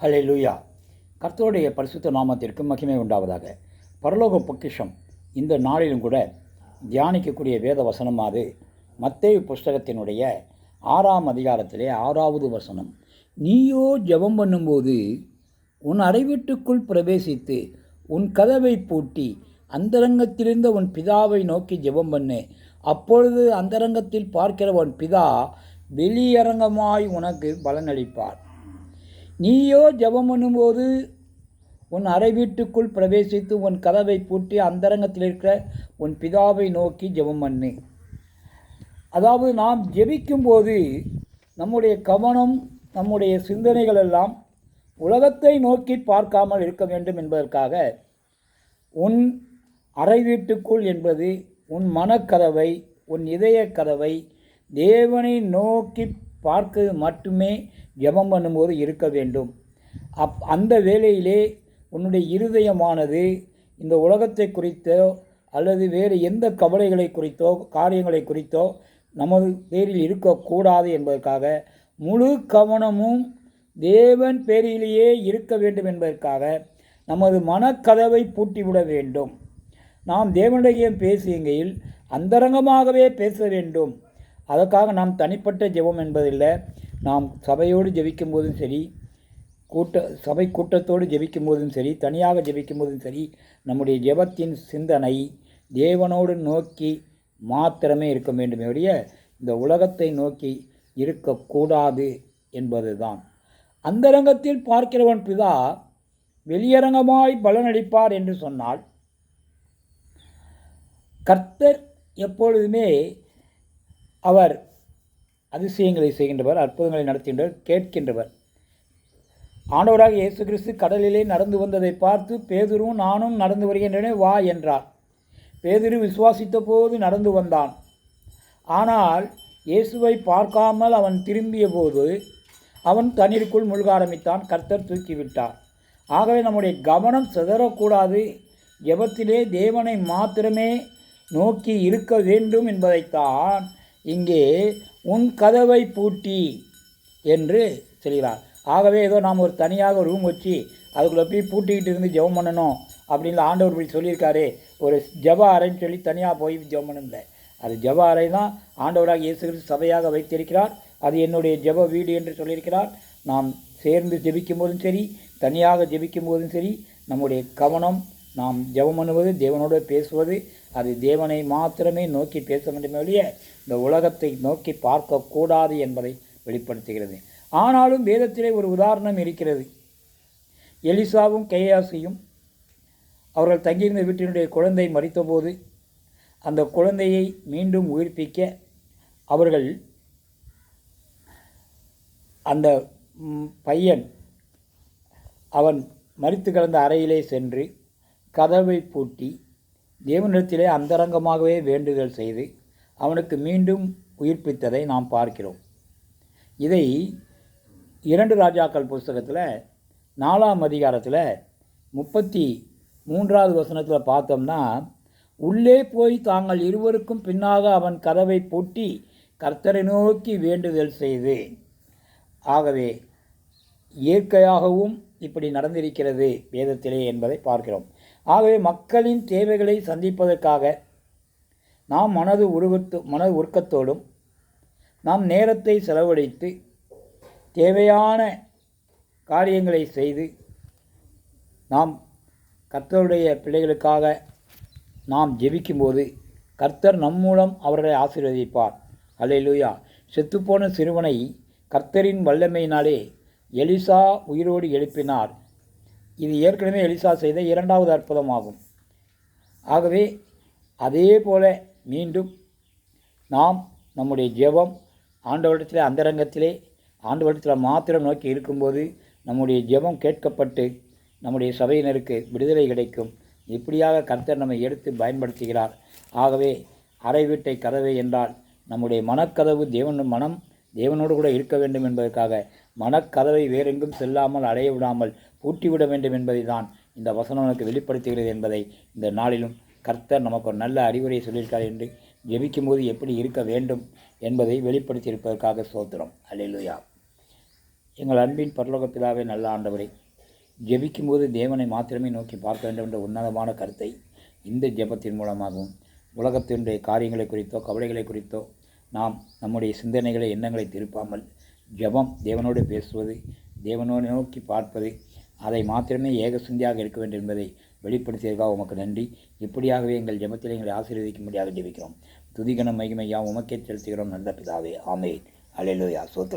ஹலே லூயா கர்த்தருடைய பரிசுத்த நாமத்திற்கு மகிமை உண்டாவதாக. பரலோக பொக்கிஷம் இந்த நாளிலும் கூட தியானிக்கக்கூடிய வேத வசனமாது மத்தேயு புஸ்தகத்தினுடைய ஆறாம் அதிகாரத்திலே ஆறாவது வசனம். நீயோ ஜெபம் பண்ணும்போது உன் அறைவீட்டுக்குள் பிரவேசித்து உன் கதவை பூட்டி அந்தரங்கத்திலிருந்த உன் பிதாவை நோக்கி ஜெபம் பண்ணு. அப்பொழுது அந்தரங்கத்தில் பார்க்கிற உன் பிதா வெளியரங்கமாய் உனக்கு பலனளிப்பார். நீயோ ஜெபம் பண்ணும்போது உன் அறை வீட்டுக்குள் பிரவேசித்து உன் கதவை பூட்டி அந்தரங்கத்தில் இருக்கிற உன் பிதாவை நோக்கி ஜெபம் பண்ணு. அதாவது நாம் ஜெபிக்கும்போது நம்முடைய கவனம் நம்முடைய சிந்தனைகள் எல்லாம் உலகத்தை நோக்கி பார்க்காமல் இருக்க வேண்டும் என்பதற்காக உன் அறை வீட்டுக்குள் என்பது உன் மனக்கதவை உன் இதய கதவை தேவனை நோக்கி பார்க்க மட்டுமே ஜெபம் பண்ணும்போது இருக்க வேண்டும். அப் அந்த வேளையிலே உன்னுடைய இருதயமானது இந்த உலகத்தை குறித்தோ அல்லது வேறு எந்த கவலைகளை குறித்தோ காரியங்களை குறித்தோ நமது பேரில் இருக்கக்கூடாது என்பதற்காக முழு கவனமும் தேவன் பேரிலேயே இருக்க வேண்டும் என்பதற்காக நமது மனக்கதவை பூட்டிவிட வேண்டும். நாம் தேவனுடைய பேசுகையில் அந்தரங்கமாகவே பேச வேண்டும். அதற்காக நாம் தனிப்பட்ட ஜெபம் என்பதில்லை. நாம் சபையோடு ஜெபிக்கும் போதும் சரி கூட்ட சபை கூட்டத்தோடு ஜெபிக்கும் போதும் சரி தனியாக ஜெபிக்கும் போதும் சரி நம்முடைய ஜெபத்தின் சிந்தனை தேவனோடு நோக்கி மாத்திரமே இருக்க வேண்டுமே ஒழிய இந்த உலகத்தை நோக்கி இருக்கக்கூடாது என்பதுதான். அந்தரங்கத்தில் பார்க்கிறவன் பிதா வெளியரங்கமாய் பலனளிப்பார் என்று சொன்னால் கர்த்தர் எப்பொழுதுமே அவர் அதிசயங்களை செய்கின்றவர் அற்புதங்களை நடத்துகின்றவர் கேட்கின்றவர். ஆண்டவராக இயேசு கிறிஸ்து கடலிலே நடந்து வந்ததை பார்த்து பேதுருவும் நானும் நடந்து வருகின்றனே வா என்றார். பேதுரு விசுவாசித்த போது நடந்து வந்தான். ஆனால் இயேசுவை பார்க்காமல் அவன் திரும்பிய போது அவன் தண்ணீருக்குள் முழுக ஆரம்பித்தான் கர்த்தர் தூக்கிவிட்டார். ஆகவே நம்முடைய கவனம் சிதறக்கூடாது. ஜெபத்திலே தேவனை மாத்திரமே நோக்கி இருக்க வேண்டும் என்பதைத்தான் இங்கே உன் கதவை பூட்டி என்று சொல்கிறார். ஆகவே ஏதோ நாம் ஒரு தனியாக ரூம் வச்சு அதுக்குள்ளே போய் பூட்டிக்கிட்டு இருந்து ஜெபம் பண்ணணும் அப்படின்னு ஆண்டவர் இப்படி சொல்லியிருக்காரு. ஒரு ஜெப அறைன்னு சொல்லி தனியாக போய் ஜெபம் பண்ணல. அது ஜெப அறை தான் ஆண்டவராக இயேசு கிறிஸ்து சபையாக வைத்திருக்கிறார். அது என்னுடைய ஜெப வீடு என்று சொல்லியிருக்கிறார். நாம் சேர்ந்து ஜெபிக்கும் போதும் சரி தனியாக ஜெபிக்கும் போதும் சரி நம்முடைய கவனம் நாம் ஜெபம் பண்ணுவது தேவனோடு பேசுவது அது தேவனை மாத்திரமே நோக்கி பேச வேண்டுமே ஒழிய இந்த உலகத்தை நோக்கி பார்க்கக்கூடாது என்பதை வெளிப்படுத்துகிறது. ஆனாலும் வேதத்திலே ஒரு உதாரணம் இருக்கிறது. எலிசாவும் கேயாசியும் அவர்கள் தங்கியிருந்த வீட்டினுடைய குழந்தை மறித்தபோது அந்த குழந்தையை மீண்டும் உயிர்ப்பிக்க அவர்கள் அந்த பையன் அவன் மறித்து கிடந்த அறையிலே சென்று கதவை பூட்டி தேவனிடத்திலே அந்தரங்கமாகவே வேண்டுதல் செய்து அவனுக்கு மீண்டும் உயிர்ப்பித்ததை நாம் பார்க்கிறோம். இதை இரண்டு ராஜாக்கள் புஸ்தகத்தில் நாலாம் அதிகாரத்தில் முப்பத்தி மூன்றாவது வசனத்தில் பார்த்தோம்னா உள்ளே போய் தாங்கள் இருவருக்கும் பின்னாக அவன் கதவை பூட்டி கர்த்தரை நோக்கி வேண்டுதல் செய்து. ஆகவே இயற்கையாகவும் இப்படி நடந்திருக்கிறது வேதத்திலே என்பதை பார்க்கிறோம். ஆகவே மக்களின் தேவைகளை சந்திப்பதற்காக நாம் மனது உருவத்து மன உருக்கத்தோடும் நாம் நேரத்தை செலவழித்து தேவையான காரியங்களை செய்து நாம் கர்த்தருடைய பிள்ளைகளுக்காக நாம் ஜெபிக்கும்போது கர்த்தர் நம் மூலம் அவர்களை ஆசீர்வதிப்பார். அல்லேலூயா. செத்துப்போன சிறுவனை கர்த்தரின் வல்லமையினாலே எலிசா உயிரோடு எழுப்பினார். இது ஏற்கனவே எலிசா செய்த இரண்டாவது அற்புதமாகும். ஆகவே அதே போல மீண்டும் நாம் நம்முடைய ஜெபம் ஆண்டவரிடத்திலே அந்தரங்கத்திலே ஆண்டவரிடத்தில் மாத்திரம் நோக்கி இருக்கும்போது நம்முடைய ஜெபம் கேட்கப்பட்டு நம்முடைய சபையினருக்கு விடுதலை கிடைக்கும். இப்படியாக கர்த்தர் நம்மை எடுத்து பயன்படுத்துகிறார். ஆகவே அறை வீட்டை கதவை என்றால் நம்முடைய மனக்கதவு தேவன் மனம் தேவனோடு கூட இருக்க வேண்டும் என்பதற்காக மனக்கதவை வேறெங்கும் செல்லாமல் அடைய விடாமல் ஊட்டிவிட வேண்டும் என்பதை தான் இந்த வசனம் நமக்கு வெளிப்படுத்துகிறது என்பதை இந்த நாளிலும் கர்த்தர் நமக்கு ஒரு நல்ல அறிவுரை சொல்லியிருக்கார் என்று ஜெபிக்கும்போது எப்படி இருக்க வேண்டும் என்பதை வெளிப்படுத்தியிருப்பதற்காக சோத்திரம் அல்லேலூயா எங்கள் அன்பின் பரலோக பிதாவே நல்ல ஆண்டவரை ஜெபிக்கும்போது தேவனை மாத்திரமே நோக்கி பார்க்க வேண்டும் என்ற உன்னதமான கருத்தை இந்த ஜெபத்தின் மூலமாகவும் உலகத்தினுடைய காரியங்களை குறித்தோ கவலைகளை குறித்தோ நாம் நம்முடைய சிந்தனைகளை எண்ணங்களை திருப்பாமல் ஜெபம் தேவனோடு பேசுவது தேவனோடு நோக்கி பார்ப்பது அதை மாத்திரமே ஏக சிந்தியாக இருக்க வேண்டும் என்பதை வெளிப்படுத்தியதற்காக உமக்கு நன்றி. இப்படியாகவே எங்கள் ஜெபத்தில் எங்களை ஆசீர்வதிக்கும்படியாக ஜெபிக்கிறோம். துதிகணம் மகிமையா உமக்கே செலுத்துகிறோம் நல்ல பிதாவே. ஆமே அலையிலோயா சோத்திரம்.